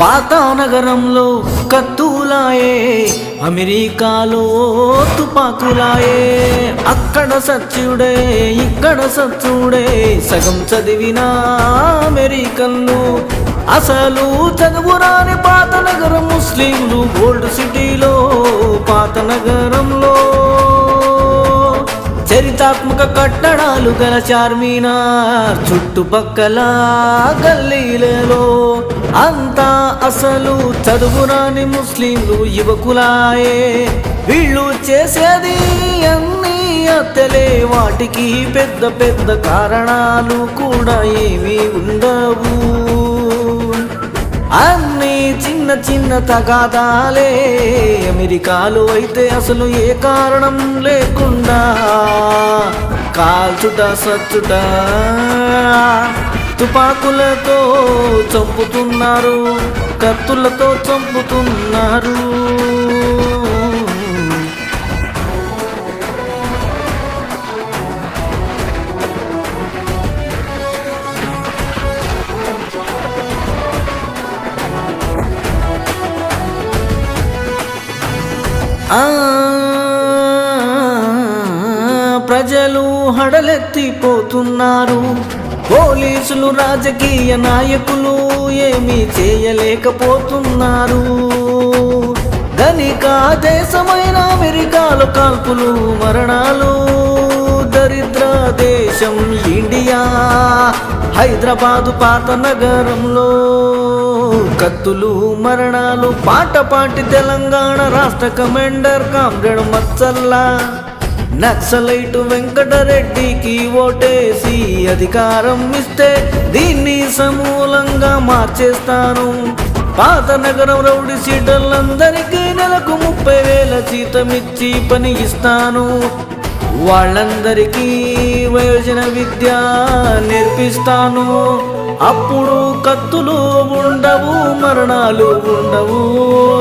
పాత నగరంలో కత్తులాయే అమెరికాలో తుపాకులాయే. అక్కడ సత్యుడే ఇక్కడ సత్యుడే సగం చదివిన అమెరికన్లు. అసలు చదువురాని పాత నగరం ముస్లింలు గోల్డ్ సిటీలో పాత నగరంలో చరితాత్మక కట్టడాలు గల చార్మినార్. చుట్టుపక్కల గల్లీలలో అంతా అసలు చదువురాని ముస్లింలు యువకులాయే. వీళ్ళు చేసేది అన్ని అత్తలే. వాటికి పెద్ద పెద్ద కారణాలు కూడా ఏమీ ఉండవు. అన్ని చిన్న చిన్న తగాదాలే. అమెరికాలో అయితే అసలు ఏ కారణం లేకుండా కాల్చుట సచ్చుట. తుపాకులతో చంపుతున్నారు కత్తులతో చంపుతున్నారు. ఆ ప్రజలు హడలెత్తిపోతున్నారు. పోలీసులు రాజకీయ నాయకులు ఏమీ చేయలేకపోతున్నారు. ధనిక దేశమైన అమెరికాలో కాల్పులు మరణాలు. దరిద్ర దేశం ఇండియా. హైదరాబాదు పాత నగరంలో కత్తులు మరణాలు. పాట పాటి తెలంగాణ రాష్ట్ర కమాండర్ కామ్రేడ్ మచ్చల్లా నక్సలైట్ వెంకటరెడ్డికి ఓటేసి అధికారం ఇస్తే దీన్ని సమూలంగా మార్చేస్తాను. పాత నగరం రౌడీ సీటర్లందరికీ నెలకు ముప్పై వేల జీతం ఇచ్చి పని ఇస్తాను. వాళ్ళందరికీ వయోజన విద్య నేర్పిస్తాను. అప్పుడు కత్తులు ఉండవు మరణాలు ఉండవు.